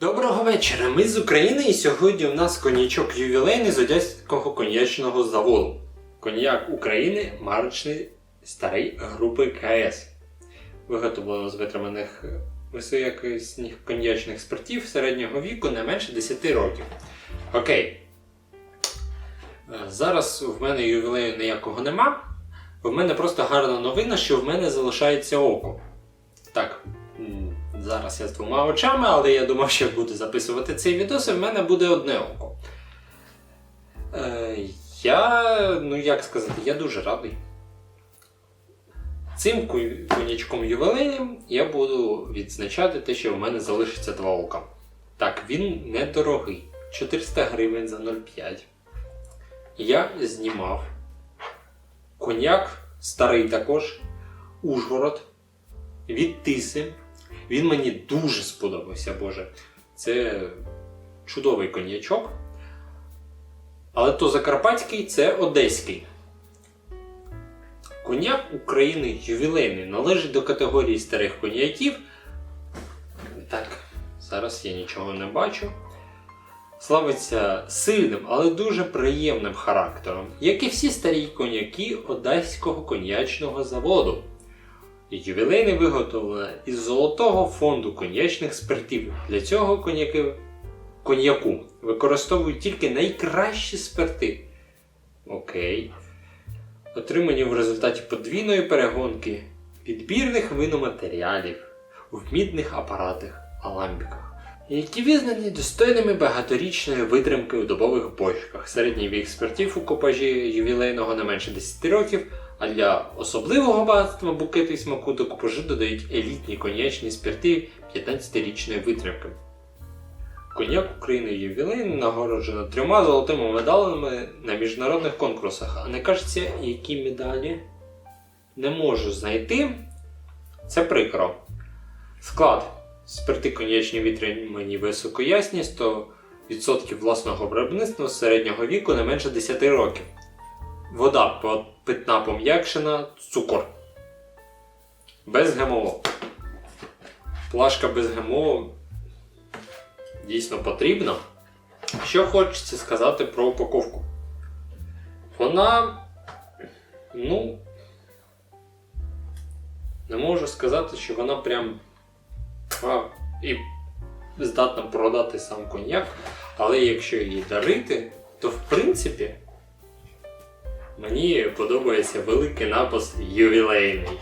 Доброго вечора! Ми з України і сьогодні у нас коньячок ювілейний з Одеського коньячного заводу. Коньяк України марочний старий групи КС. Виготовлено з витриманих е, коньячних спиртів середнього віку не менше 10 років. Окей. Е, Зараз в мене ювілею ніякого нема. В мене просто гарна новина, що в мене залишається око. Так, зараз я з двома очами, але я думав, що буду записувати цей відос, і в мене буде одне око. Е, я, ну як сказати, я дуже радий. Цим конячком ювілейним я буду відзначати те, що в мене залишиться два ока. Так, він недорогий. 400 гривень за 0,5. Я знімав коньяк, старий також, Ужгород від Тиси. Він мені дуже сподобався, Боже. Це чудовий коньячок. Але то Закарпатський, це Одеський. Коньяк України ювілейний належить до категорії старих коньяків. Так, зараз я нічого не бачу. Славиться сильним, але дуже приємним характером, як і всі старі коньяки Одеського коньячного заводу. Ювілейний виготовлено із золотого фонду коньячних спиртів. Для цього коньяки, коньяку використовують тільки найкращі спирти. Окей. Отримані в результаті подвійної перегонки підбірних виноматеріалів в мідних апаратах аламбіках, які визнані достойними багаторічної витримки у добових бочках. Середній вік спиртів у копажі ювілейного не менше 10 років, а для особливого багатства букету і смаку до купажу додають елітні коньячні спирти 15-річної витримки. Коньяк України ювілейний нагороджено трьома золотими медалями на міжнародних конкурсах. А не кажеться, які медалі не можу знайти. Це прикро. Склад. Спирти коньячні витримані високоясні, 100% власного виробництва середнього віку не менше 10 років. Вода по- питна пом'якшена, цукор. Без ГМО. Плашка без ГМО дійсно потрібна. Що хочеться сказати про упаковку? Вона. Ну. Не можу сказати, що вона прям. А, і здатна продати сам коньяк. Але якщо її дарити, то в принципі. Мені подобається великий напис ювілейний.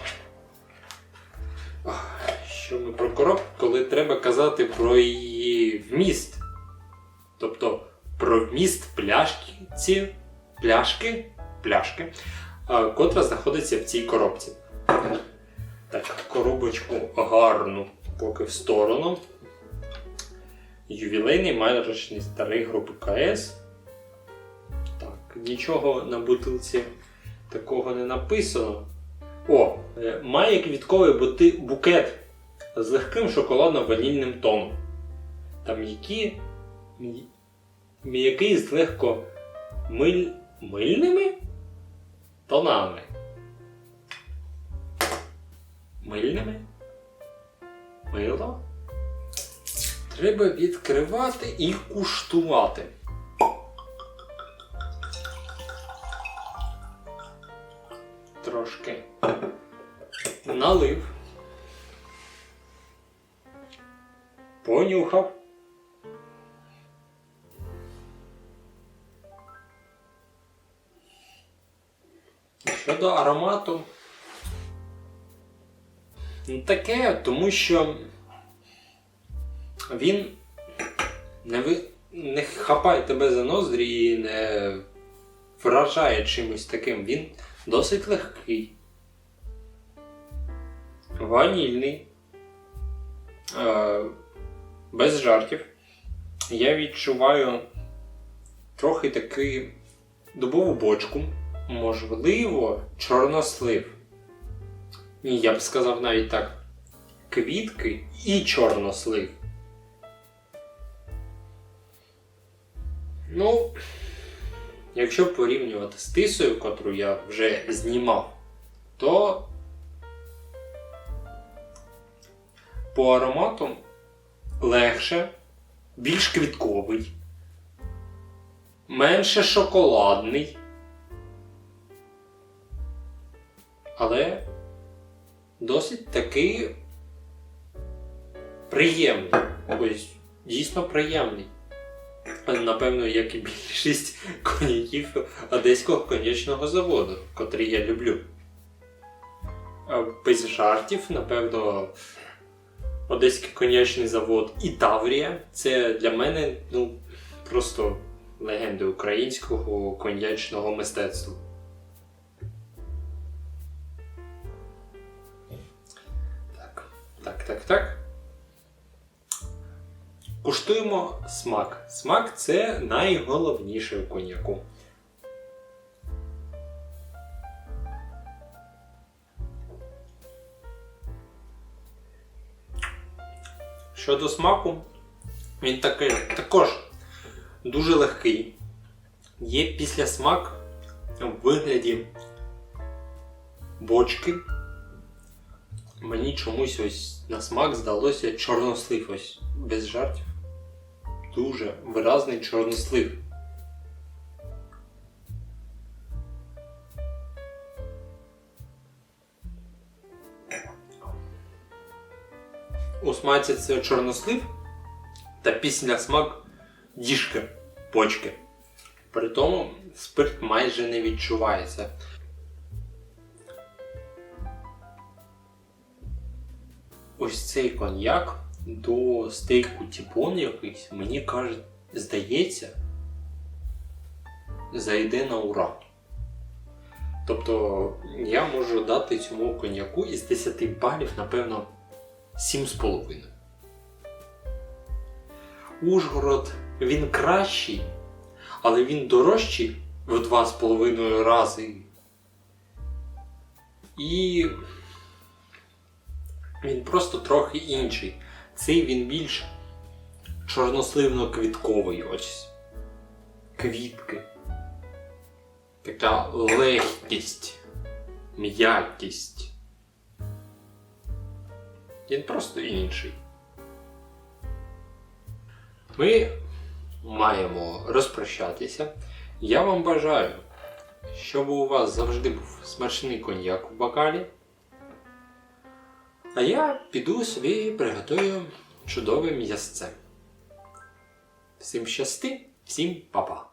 Що ми про коробку, коли треба казати про її вміст. Тобто про вміст пляшки, ці пляшки, пляшки, котра знаходиться в цій коробці. Так, коробочку гарну поки в сторону. Ювілейний майорочний старий групи КС. Нічого на бутилці такого не написано. О, е, має квітковий бути- букет з легким шоколадно-ванільним тоном. Та м'які, м'який з легко миль, мильними тонами. Мильними? Мило? Треба відкривати і куштувати. Налив. Понюхав. Щодо аромату. ну, Таке, тому що він не, ви... не хапає тебе за ноздрі і не вражає чимось таким. Він досить легкий. Ванільний. Е, без жартів. Я відчуваю трохи такий дубову бочку. Можливо, чорнослив. Ні, я б сказав навіть так. Квітки і чорнослив. Ну, якщо порівнювати з тисою, котру я вже знімав, то по аромату легше, більш квітковий, менше шоколадний. Але досить таки приємний. Ось дійсно приємний. Напевно, як і більшість коньяків Одеського коньячного заводу, котрий я люблю. Без жартів, напевно, Одеський коньячний завод і Таврія це для мене ну, просто легенди українського коньячного мистецтва. Так, так, так, так. Куштуємо смак. Смак це найголовніше у коньяку. Щодо смаку, він такий, також дуже легкий. Є післясмак в вигляді бочки. Мені чомусь ось на смак здалося чорнослив ось без жартів. Дуже виразний чорнослив. У смаці це чорнослив та після смак діжки, почки. При тому спирт майже не відчувається. Ось цей коньяк до стейку тіпон якийсь, мені каже, здається, зайде на ура. Тобто я можу дати цьому коньяку із 10 балів, напевно, 7,5. Ужгород він кращий, але він дорожчий в 2,5 рази. І він просто трохи інший. Цей він більш чорносливно-квітковий ось. Квітки. Така легкість, м'якість. Він просто інший. Ми маємо розпрощатися. Я вам бажаю, щоб у вас завжди був смачний коньяк в бокалі. А я піду собі приготую чудове м'ясце. Всім щасти, всім па-па!